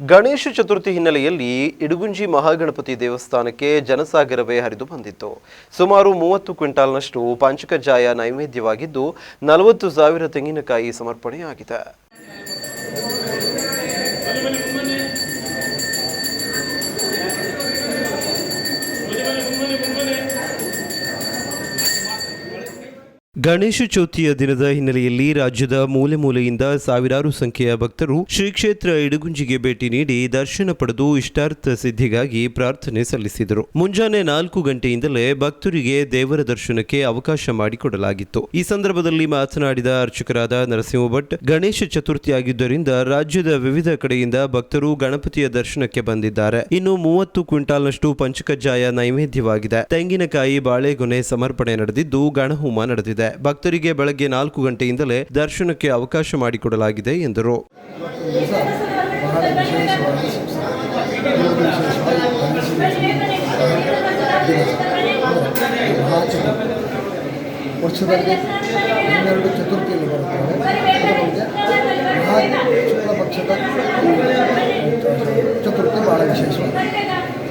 ಗಣೇಶ ಚತುರ್ಥಿ ಹಿನ್ನೆಲೆಯಲ್ಲಿ ಇಡುಗುಂಜಿ ಮಹಾಗಣಪತಿ ದೇವಸ್ಥಾನಕ್ಕೆ ಜನಸಾಗರವೇ ಹರಿದು ಬಂದಿತ್ತು. ಸುಮಾರು ಮೂವತ್ತು ಕ್ವಿಂಟಾಲ್ನಷ್ಟು ಪಂಚಕಜ್ಜಾಯ ನೈವೇದ್ಯವಾಗಿದ್ದು ನಲವತ್ತು ಸಾವಿರ ತೆಂಗಿನಕಾಯಿ ಸಮರ್ಪಣೆಯಾಗಿದೆ. ಗಣೇಶ ಚೌತಿಯ ದಿನದ ಹಿನ್ನೆಲೆಯಲ್ಲಿ ರಾಜ್ಯದ ಮೂಲೆ ಮೂಲೆಯಿಂದ ಸಾವಿರಾರು ಸಂಖ್ಯೆಯ ಭಕ್ತರು ಶ್ರೀ ಕ್ಷೇತ್ರ ಇಡಗುಂಜಿಗೆ ಭೇಟಿ ನೀಡಿ ದರ್ಶನ ಪಡೆದು ಇಷ್ಟಾರ್ಥ ಸಿದ್ಧಿಗಾಗಿ ಪ್ರಾರ್ಥನೆ ಸಲ್ಲಿಸಿದರು. ಮುಂಜಾನೆ ನಾಲ್ಕು ಗಂಟೆಯಿಂದಲೇ ಭಕ್ತರಿಗೆ ದೇವರ ದರ್ಶನಕ್ಕೆ ಅವಕಾಶ ಮಾಡಿಕೊಡಲಾಗಿತ್ತು. ಈ ಸಂದರ್ಭದಲ್ಲಿ ಮಾತನಾಡಿದ ಅರ್ಚಕರಾದ ನರಸಿಂಹ ಭಟ್, ಗಣೇಶ ಚತುರ್ಥಿಯಾಗಿದ್ದರಿಂದ ರಾಜ್ಯದ ವಿವಿಧ ಕಡೆಯಿಂದ ಭಕ್ತರು ಗಣಪತಿಯ ದರ್ಶನಕ್ಕೆ ಬಂದಿದ್ದಾರೆ. ಇನ್ನು ಮೂವತ್ತು ಕ್ವಿಂಟಾಲ್ನಷ್ಟು ಪಂಚಕಜ್ಜಾಯ ನೈವೇದ್ಯವಾಗಿದೆ. ತೆಂಗಿನಕಾಯಿ, ಬಾಳೆಗೊನೆ ಸಮರ್ಪಣೆ ನಡೆದಿದ್ದು ಗಣಹೋಮ ನಡೆದಿದೆ. ಭಕ್ತರಿಗೆ ಬೆಳಗ್ಗೆ ನಾಲ್ಕು ಗಂಟೆಯಿಂದಲೇ ದರ್ಶನಕ್ಕೆ ಅವಕಾಶ ಮಾಡಿಕೊಡಲಾಗಿದೆ ಎಂದರು. ವರ್ಷದಲ್ಲಿ ಹನ್ನೆರಡು ಚತುರ್ಥಿಯಲ್ಲಿ ಬರುತ್ತವೆ ಪಕ್ಷದ ಚತುರ್ಥಿ ಬಹಳ ವಿಶೇಷವಾಗಿದೆ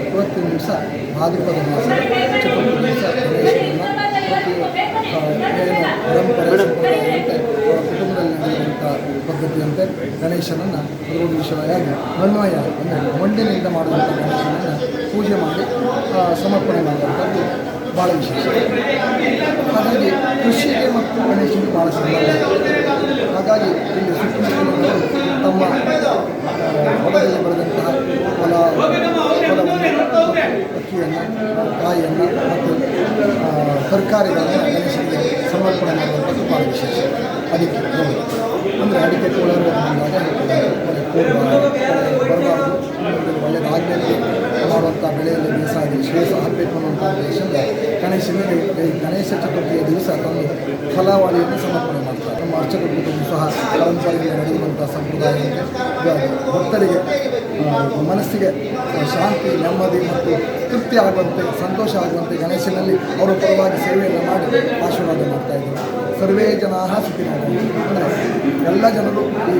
ಇವತ್ತಿನ ದಿವಸ ಭಾದ್ರಪದ ಮಾಸ. ಚತುರ್ಥಿ ದಿವಸ ಗಣೇಶನನ್ನು ಪ್ರತಿ ಆ, ಏನು ಪರಂಪರೆ ಸಂಪ್ರದಾಯದಂತೆ ಅವರ ಕುಟುಂಬದಲ್ಲಿ ನಡೆಯುವಂಥ ಪದ್ಧತಿಯಂತೆ ಗಣೇಶನನ್ನು ವಿಷಯವಾಗಿ ಮಣ್ಮಯ ಅಂದರೆ ಮಣ್ಣಿನಿಂದ ಮಾಡುವಂಥ ಗಣೇಶನನ್ನು ಪೂಜೆ ಮಾಡಿ ಸಮರ್ಪಣೆ ಮಾಡುವಂಥದ್ದು ಭಾಳ ವಿಶೇಷ. ಹಾಗಾಗಿ ಕೃಷಿಗೆ ಮತ್ತು ಗಣೇಶನಿಗೆ ಭಾಳ ಸಂಬಂಧ. ಹಾಗಾಗಿ ಇಲ್ಲಿ ಸುತ್ತಮುತ್ತಲಿನವರು ತಮ್ಮ ಹೊಲದಲ್ಲಿ ಬೆಳೆದಂತಹ ಹೊಲ ಅಕ್ಕಿಯನ್ನು, ಕಾಯಿಯನ್ನು ಮತ್ತು ತರಕಾರಿಗಳನ್ನು ಗಣೇಶನಿಗೆ ಸಮರ್ಪಣೆ ಮಾಡುವಂಥದ್ದು ಭಾಳ ವಿಶೇಷ. ಅದಕ್ಕೆ ಅಂದರೆ ಅಡಿಕೆ ಕೋಳರು ಶ್ರೇಯಸ್ ಆಗಬೇಕು ಅನ್ನುವಂಥ ಉದ್ದೇಶದಿಂದ ಗಣೇಶನಿಗೆ ಈ ಗಣೇಶ ಚತುರ್ಥಿಯ ದಿವಸ ತಂದು ಫಲಾವಳಿಯನ್ನು ಸಮರ್ಪಣೆ ಮಾಡ್ತಾರೆ. ನಮ್ಮ ಅರ್ಚಕರು ಸಹ ಪರಂಪರೆಯಲ್ಲಿ ನಡೆಯುವಂಥ ಸಂಪ್ರದಾಯ ಭಕ್ತರಿಗೆ ಮನಸ್ಸಿಗೆ ಶಾಂತಿ, ನೆಮ್ಮದಿ ಮತ್ತು ತೃಪ್ತಿ ಆಗುವಂತೆ, ಸಂತೋಷ ಆಗುವಂತೆ ಗಣೇಶನಲ್ಲಿ ಅವರ ಪರವಾಗಿ ಸೇವೆಯನ್ನು ಮಾಡಿ ಆಶೀರ್ವಾದ ಮಾಡ್ತಾ ಇದ್ದಾರೆ. ಸರ್ವೇ ಜನ ಸುಖಿನ ಅಂದರೆ ಎಲ್ಲ ಜನರು ಈ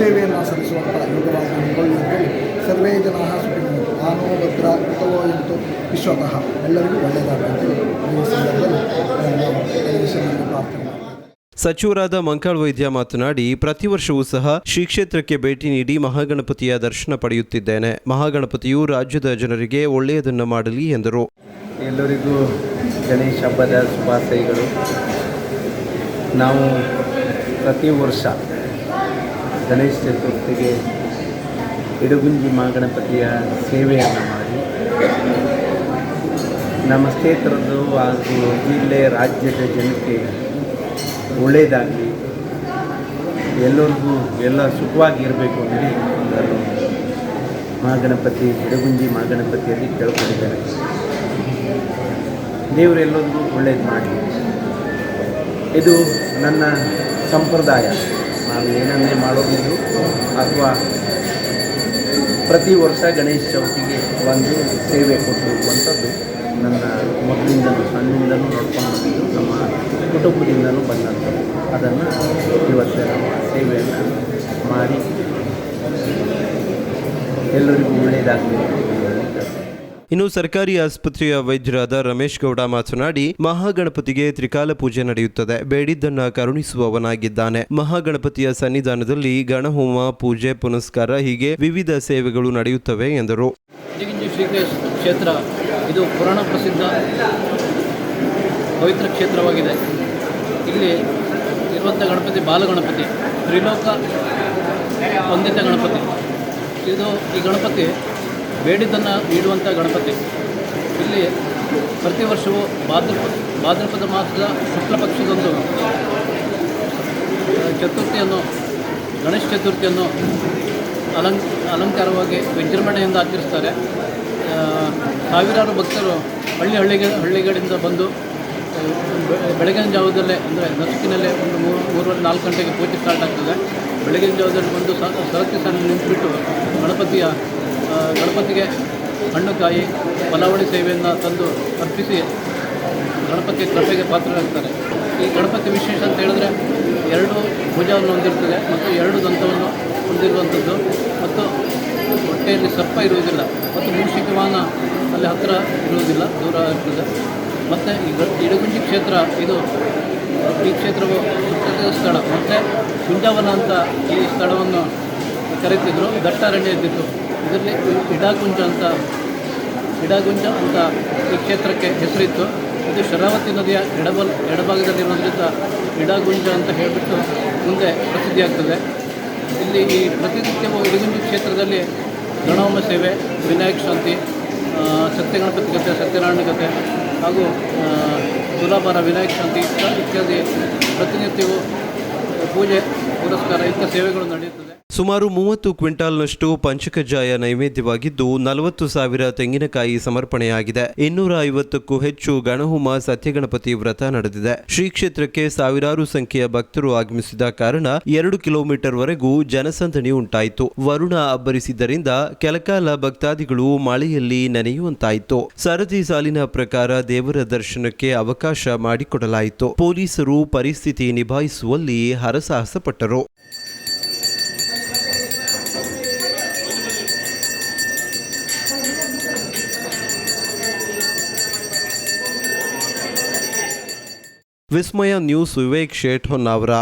ಸೇವೆಯನ್ನು ಸಲ್ಲಿಸುವಂಥ ಯೋಗವಾಗಿ ಅಂತೇಳಿ ಸರ್ವೇ ಜನ ಸುಖಿನ. ಆನೋ ಭದ್ರ ಉತ್ತಮೋ ಎಂತು ವಿಶ್ವತಃ ಎಲ್ಲರಿಗೂ ಒಳ್ಳೆಯದಾಗಲಿ ಈ ಸಂದರ್ಭದಲ್ಲಿ ಪ್ರಾರ್ಥನೆ ಸಚಿವರಾದ ಮಂಕಾಳ್ ವೈದ್ಯ ಮಾತನಾಡಿ ಪ್ರತಿ ವರ್ಷವೂ ಸಹ ಶ್ರೀ ಕ್ಷೇತ್ರಕ್ಕೆ ಭೇಟಿ ನೀಡಿ ಮಹಾಗಣಪತಿಯ ದರ್ಶನ ಪಡೆಯುತ್ತಿದ್ದೇನೆ. ಮಹಾಗಣಪತಿಯು ರಾಜ್ಯದ ಜನರಿಗೆ ಒಳ್ಳೆಯದನ್ನು ಮಾಡಲಿ ಎಂದರು. ಎಲ್ಲರಿಗೂ ಗಣೇಶ ಹಬ್ಬದ ಶುಭಾಶಯಗಳು. ನಾವು ಪ್ರತಿ ವರ್ಷ ಗಣೇಶ ಚತುರ್ಥಿಗೆ ಇಡಗುಂಜಿ ಮಹಾಗಣಪತಿಯ ಸೇವೆಯನ್ನು ಮಾಡಿ. ನಮ್ಮ ಸ್ನೇಹಿತರದ್ದು ಹಾಗೂ ಜಿಲ್ಲೆ ರಾಜ್ಯದ ಜನಕ್ಕೆ ಒಳ್ಳೆಯದಾಗಲಿ, ಎಲ್ಲರಿಗೂ ಎಲ್ಲ ಸುಖವಾಗಿ ಇರಬೇಕು ಅಂತೇಳಿ ಹೇಳಿ ಮಹಾಗಣಪತಿ ಇಡಗುಂಜಿ ಮಹಾಗಣಪತಿಯಲ್ಲಿ ಕೇಳ್ಕೊಂಡಿದ್ದಾರೆ. ದೇವರೆಲ್ಲರಿಗೂ ಒಳ್ಳೇದು ಮಾಡಿ ಇದು ನನ್ನ ಸಂಪ್ರದಾಯ. ನಾನು ಏನನ್ನೇ ಮಾಡೋದಿದ್ರು ಅಥವಾ ಪ್ರತಿ ವರ್ಷ ಗಣೇಶ ಚೌತಿಗೆ ಒಂದು ಸೇವೆ ಕೊಟ್ಟಿರುವಂಥದ್ದು ನನ್ನ ಮಕ್ಕಳಿಂದಲೂ ಸಣ್ಣಿಂದಲೂ ನೋಡ್ಕೊಂಡು ಬಂದಿದ್ದು ನಮ್ಮ ಕುಟುಂಬದಿಂದಲೂ ಬಂದಂಥದ್ದು ಅದನ್ನು ಇವತ್ತು ನಮ್ಮ ಸೇವೆಯನ್ನು ಮಾಡಿ ಎಲ್ಲರಿಗೂ ಕೇಳ್ತೀನಿ. ಇನ್ನು ಸರ್ಕಾರಿ ಆಸ್ಪತ್ರೆಯ ವೈದ್ಯರಾದ ರಮೇಶ್ ಗೌಡ ಮಾತನಾಡಿ, ಮಹಾಗಣಪತಿಗೆ ತ್ರಿಕಾಲ ಪೂಜೆ ನಡೆಯುತ್ತದೆ. ಬೇಡಿದ್ದನ್ನ ಕರುಣಿಸುವವನಾಗಿದ್ದಾನೆ. ಮಹಾಗಣಪತಿಯ ಸನ್ನಿಧಾನದಲ್ಲಿ ಗಣಹೋಮ, ಪೂಜೆ, ಪುನಸ್ಕಾರ ಹೀಗೆ ವಿವಿಧ ಸೇವೆಗಳು ನಡೆಯುತ್ತವೆ ಎಂದರು. ಕ್ಷೇತ್ರ, ಇದು ಪುರಾಣ ಪ್ರಸಿದ್ಧ ಪವಿತ್ರ ಕ್ಷೇತ್ರವಾಗಿದೆ. ಇಲ್ಲಿ ಇರುವಂಥ ಗಣಪತಿ ಬಾಲಗಣಪತಿ, ತ್ರಿಲೋಕ ವಂದಿತ ಗಣಪತಿ. ಇದು ಈ ಗಣಪತಿ ಬೇಡಿದ್ದನ್ನು ನೀಡುವಂಥ ಗಣಪತಿ. ಇಲ್ಲಿ ಪ್ರತಿ ವರ್ಷವೂ ಭಾದ್ರಪ ಭಾದ್ರಪದ ಮಾಸದ ಶುಕ್ಲ ಪಕ್ಷದೊಂದು ಆ, ಚತುರ್ಥಿಯನ್ನು ಗಣೇಶ ಚತುರ್ಥಿಯನ್ನು ಅಲಂ ಅಲಂಕಾರವಾಗಿ ವಿಜೃಂಭಣೆಯಿಂದ ಆಚರಿಸ್ತಾರೆ. ಸಾವಿರಾರು ಭಕ್ತರು ಹಳ್ಳಿ ಹಳ್ಳಿಗೆ ಹಳ್ಳಿಗಳಿಂದ ಬಂದು ಬೆಳಗಿನ ಜಾವದಲ್ಲೇ ಅಂದರೆ ನಸುಕಿನಲ್ಲೇ ಒಂದು ಮೂರು ಮೂರುವರೆ ನಾಲ್ಕು ಗಂಟೆಗೆ ಪೂಜೆ ಸ್ಟಾರ್ಟ್ ಆಗ್ತದೆ. ಬೆಳಗಿನ ಜಾವದಲ್ಲಿ ಬಂದು ಸರತಿ ಸಾಲಿನಲ್ಲಿ ನಿಂತುಬಿಟ್ಟು ಗಣಪತಿಯ ಗಣಪತಿಗೆ ಹಣ್ಣು ಕಾಯಿ ಫಲಾವಳಿ ಸೇವೆಯನ್ನು ತಂದು ಅರ್ಪಿಸಿ ಗಣಪತಿ ಕೃಪೆಗೆ ಪಾತ್ರರಾಗ್ತಾರೆ. ಈ ಗಣಪತಿ ವಿಶೇಷ ಅಂತ ಹೇಳಿದ್ರೆ ಎರಡು ಭುಜವನ್ನು ಹೊಂದಿರ್ತದೆ ಮತ್ತು ಎರಡು ದಂತವನ್ನು ಹೊಂದಿರುವಂಥದ್ದು. ಮತ್ತು ಹೊಟ್ಟೆಯಲ್ಲಿ ಸರ್ಪ ಇರುವುದಿಲ್ಲ ಮತ್ತು ಮೂಷಿಕ ವಾಹನ ಅಲ್ಲಿ ಹತ್ತಿರ ಇರುವುದಿಲ್ಲ, ದೂರ ಇರ್ತದೆ ಮತ್ತು ಈ ಇಡಗುಂಜಿ ಕ್ಷೇತ್ರ, ಇದು ಈ ಕ್ಷೇತ್ರವು ಸುತ್ತದ ಸ್ಥಳ. ಮತ್ತು ಕುಂಜಾವನ ಅಂತ ಈ ಸ್ಥಳವನ್ನು ಕರೀತಿದ್ರು. ದಟ್ಟಾರಣ್ಯ ಇದ್ದಿತ್ತು ಇದರಲ್ಲಿ ಇಡಾಗುಂಜ ಅಂತ ಇಡಾಗುಂಜ ಅಂತ ಈ ಕ್ಷೇತ್ರಕ್ಕೆ ಹೆಸರಿತ್ತು. ಇದು ಶರಾವತಿ ನದಿಯ ಎಡಬಲ್ ಎಡಭಾಗದಲ್ಲಿರೋದ್ರಿಂದ ಇಡಾಗುಂಜ ಅಂತ ಹೇಳಿಬಿಟ್ಟು ಮುಂದೆ ಪ್ರಸಿದ್ಧಿಯಾಗ್ತದೆ ಇಲ್ಲಿ ಈ ಪ್ರತಿನಿತ್ಯವೂ ಇಡಗುಂಜಿ ಕ್ಷೇತ್ರದಲ್ಲಿ ಗಣಹೋಮ ಸೇವೆ, ವಿನಾಯಕ ಶಾಂತಿ ಸತ್ಯಗಣಪತಿ ಕಥೆ ಸತ್ಯನಾರಾಯಣ ಕಥೆ ಹಾಗೂ ತುಲಾಭಾರ ವಿನಾಯಕ ಶಾಂತಿ ಇತ್ಯಾದಿ ಪ್ರತಿನಿತ್ಯವೂ ಪೂಜೆ, ಪುರಸ್ಕಾರ, ಇಂಥ ಸೇವೆಗಳು ನಡೆಯುತ್ತದೆ. ಸುಮಾರು ಮೂವತ್ತು ಕ್ವಿಂಟಾಲ್ನಷ್ಟು ಪಂಚಕಜ್ಜಾಯ ನೈವೇದ್ಯವಾಗಿದ್ದು ನಲವತ್ತು ಸಾವಿರ ತೆಂಗಿನಕಾಯಿ ಸಮರ್ಪಣೆಯಾಗಿದೆ. ಇನ್ನೂರ ಐವತ್ತಕ್ಕೂ ಹೆಚ್ಚು ಗಣಹೋಮ ಸತ್ಯಗಣಪತಿ ವ್ರತ ನಡೆದಿದೆ. ಶ್ರೀ ಕ್ಷೇತ್ರಕ್ಕೆ ಸಾವಿರಾರು ಸಂಖ್ಯೆಯ ಭಕ್ತರು ಆಗಮಿಸಿದ ಕಾರಣ ಎರಡು ಕಿಲೋಮೀಟರ್ ವರೆಗೂ ಜನಸಂದಣಿ ಉಂಟಾಯಿತು. ವರುಣ ಅಬ್ಬರಿಸಿದ್ದರಿಂದ ಕೆಲಕಾಲ ಭಕ್ತಾದಿಗಳು ಮಳೆಯಲ್ಲಿ ನೆನೆಯುವಂತಾಯಿತು. ಸರದಿ ಸಾಲಿನ ಪ್ರಕಾರ ದೇವರ ದರ್ಶನಕ್ಕೆ ಅವಕಾಶ ಮಾಡಿಕೊಡಲಾಯಿತು. ಪೊಲೀಸರು ಪರಿಸ್ಥಿತಿ ನಿಭಾಯಿಸುವಲ್ಲಿ ಹರಸಾಹಸ ಪಟ್ಟರು ವಿಸ್ಮಯ ನ್ಯೂಸ್ ವಿವೇಕ್ ಶೇಟ್ ಹೊನ್ನಾವರ